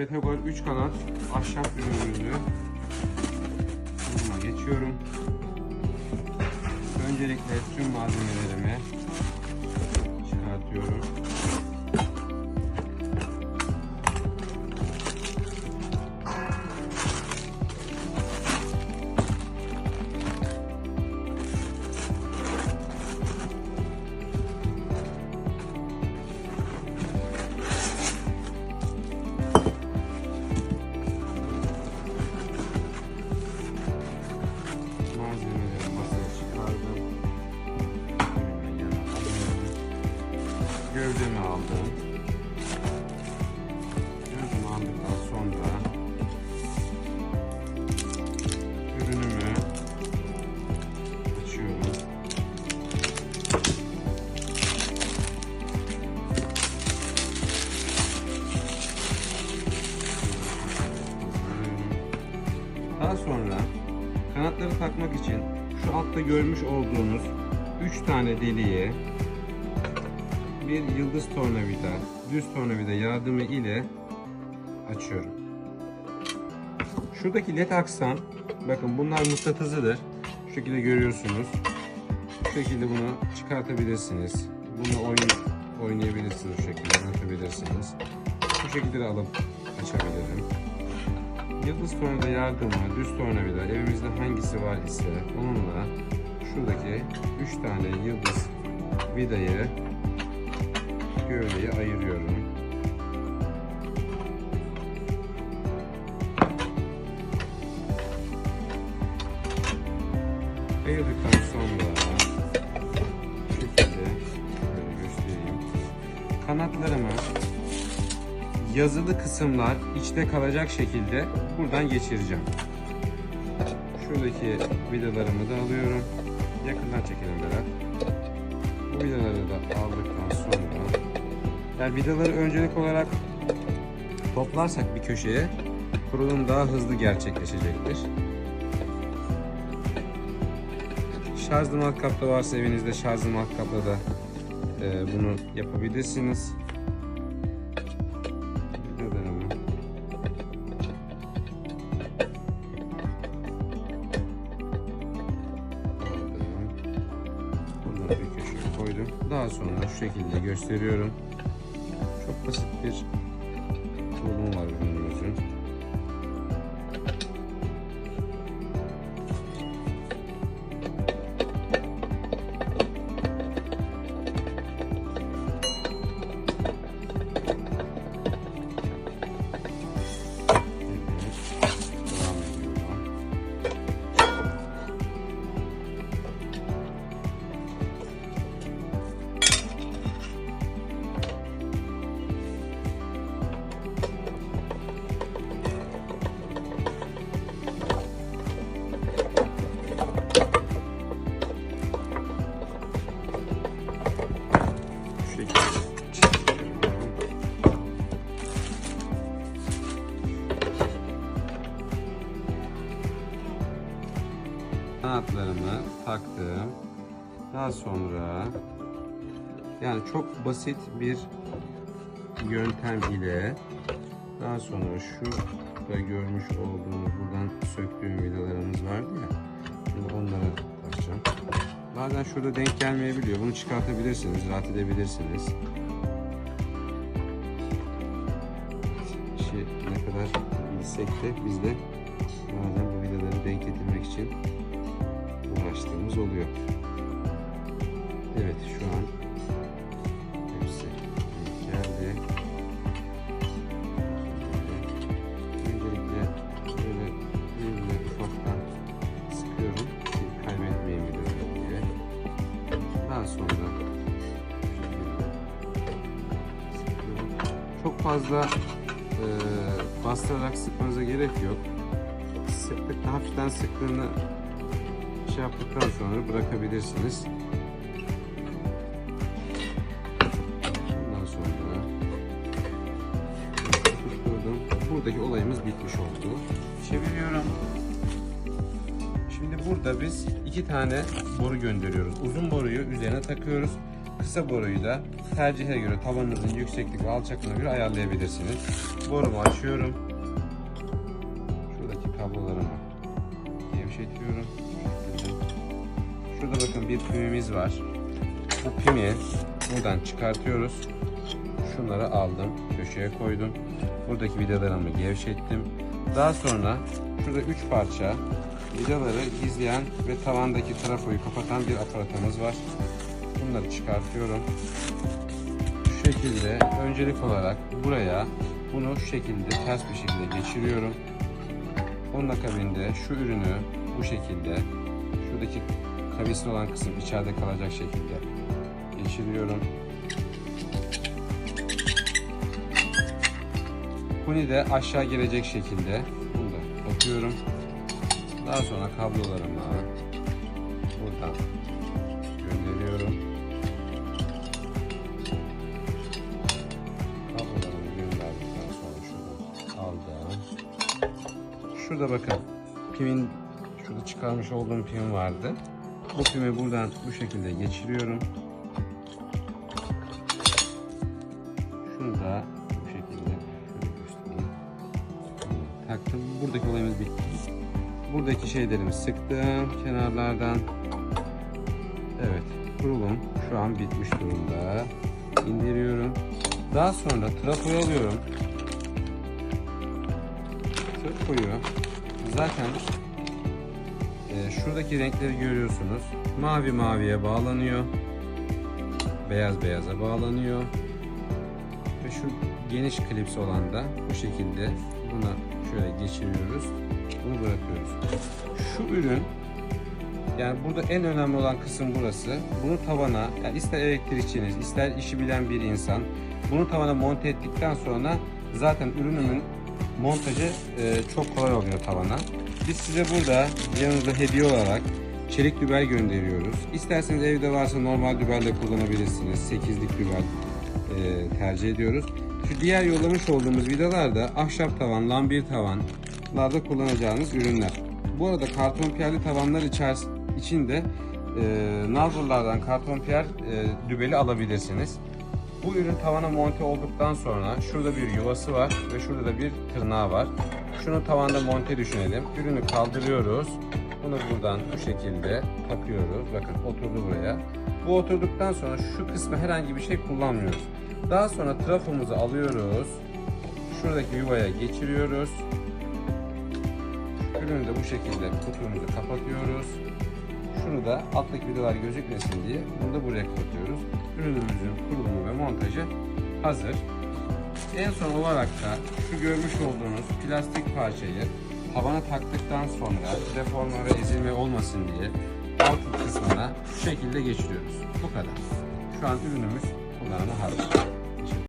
Betagol 3 kanat ahşap ürünümüzü kuruma geçiyorum. Öncelikle tüm malzemelerimi çıkartıyorum. Daha sonra kanatları takmak için şu altta görmüş olduğunuz 3 tane deliğe bir yıldız tornavida, düz tornavida yardımı ile açıyorum. Şuradaki led aksan, bakın bunlar mıknatısıdır. Şu şekilde görüyorsunuz. Bu şekilde bunu çıkartabilirsiniz. Bunu oyn oynayabilirsiniz. Şu şekilde oynatabilirsiniz. Bu şekilde de alıp açabilirim. Yıldız tornavida yardımı, düz tornavida evimizde hangisi var ise onunla şuradaki 3 tane yıldız vidayı gövdeye ayırıyorum. Ayırdıktan sonra şekilde böyle göstereyim. Kanatlarımı yazılı kısımlar içte kalacak şekilde buradan geçireceğim. Şuradaki vidalarımı da alıyorum. Yakından çekelim Berat. Bu vidaları da aldıktan sonra yani vidaları öncelik olarak toplarsak bir köşeye kurulum daha hızlı gerçekleşecektir. Şarjlı matkapta varsa evinizde şarjlı matkapla da e, bunu yapabilirsiniz. Bunları bir köşeye koydum. Daha sonra şu şekilde gösteriyorum. Çok basit bir kurulumu var ürünümüzün. Kanatlarımı taktım. Daha sonra yani çok basit bir yöntem ile daha sonra şu da görmüş olduğunuz buradan söktüğüm vidalarımız vardı ya. Şimdi onları takacağım. Bazen şurada denk gelmeyebiliyor. Bunu çıkartabilirsiniz, rahat edebilirsiniz. İşi ne kadar bilsek de biz de bazen bu vidaları denk getirmek için uğraştığımız oluyor. Evet şu an hepsi geldi. Öncelikle böyle birbirine ufaktan sıkıyorum ki kaybetmeyeyim diye. Daha sonra sıkıyorum. Çok fazla e, bastırarak sıkmanıza gerek yok. Sıktıkta hafiften sıktığını şey yaptıktan sonra bırakabilirsiniz. Ondan sonra tutturdum. Buradaki olayımız bitmiş oldu. Çeviriyorum. Şimdi burada biz iki tane boru gönderiyoruz. Uzun boruyu üzerine takıyoruz. kısa boruyu da tercihe göre tavanınızın yükseklik ve alçaklığına göre ayarlayabilirsiniz. Borumu açıyorum. Şuradaki kablolarımı Şurada bakın bir pimimiz var. Bu pimi buradan çıkartıyoruz. Şunları aldım, köşeye koydum. Buradaki vidalarımı gevşettim. Daha sonra şurada üç parça vidaları gizleyen ve tavandaki trafoyu kapatan bir aparatımız var. Bunları çıkartıyorum. Şu şekilde öncelik olarak buraya bunu şu şekilde ters bir şekilde geçiriyorum. Onun akabinde şu ürünü bu şekilde şuradaki kavisli olan kısım içeride kalacak şekilde geçiriyorum. Kuni de aşağı gelecek şekilde bunu da takıyorum. Daha sonra kablolarımı buradan gönderiyorum. Kablolarımı gönderdikten sonra şuradan aldım. Şurada bakın pimin şurada çıkarmış olduğum pim vardı. Bu pimi buradan bu şekilde geçiriyorum. Şunu da bu şekilde. Taktım. Buradaki olayımız bitti. Buradaki şeylerimi sıktım kenarlardan. Evet, kurulum şu an bitmiş durumda. İndiriyorum. Daha sonra trafoyu alıyorum. Trafoyu zaten e, şuradaki renkleri görüyorsunuz. Mavi maviye bağlanıyor. Beyaz beyaza bağlanıyor. Ve şu geniş klips olan da bu şekilde buna şöyle geçiriyoruz. Bunu bırakıyoruz. Şu ürün yani burada en önemli olan kısım burası. Bunu tavana yani ister elektrikçiniz ister işi bilen bir insan bunu tavana monte ettikten sonra zaten ürünümün montajı e, çok kolay oluyor tavana. Biz size burada yanınızda hediye olarak çelik dübel gönderiyoruz. İsterseniz evde varsa normal dübel de kullanabilirsiniz. 8'lik dübel e, tercih ediyoruz. Şu diğer yollamış olduğumuz vidalarda ahşap tavan, lambir tavanlarda kullanacağınız ürünler. Bu arada karton piyerli tavanlar içeris içinde e, nalburlardan karton piyer e, dübeli alabilirsiniz. Bu ürün tavana monte olduktan sonra şurada bir yuvası var ve şurada da bir tırnağı var. Şunu tavanda monte düşünelim. Ürünü kaldırıyoruz. Bunu buradan bu şekilde takıyoruz. Bakın oturdu buraya. Bu oturduktan sonra şu kısmı herhangi bir şey kullanmıyoruz. Daha sonra trafomuzu alıyoruz. Şuradaki yuvaya geçiriyoruz. Ürünü de bu şekilde kutumuzu kapatıyoruz. Şunu da alttaki vidalar gözükmesin diye bunu da buraya kapatıyoruz. Ürünümüzün kurulumu ve montajı hazır. En son olarak da şu görmüş olduğunuz plastik parçayı tavana taktıktan sonra deforme ve ezilme olmasın diye alt kısmına şu şekilde geçiriyoruz. Bu kadar. Şu an ürünümüz kullanıma hazır.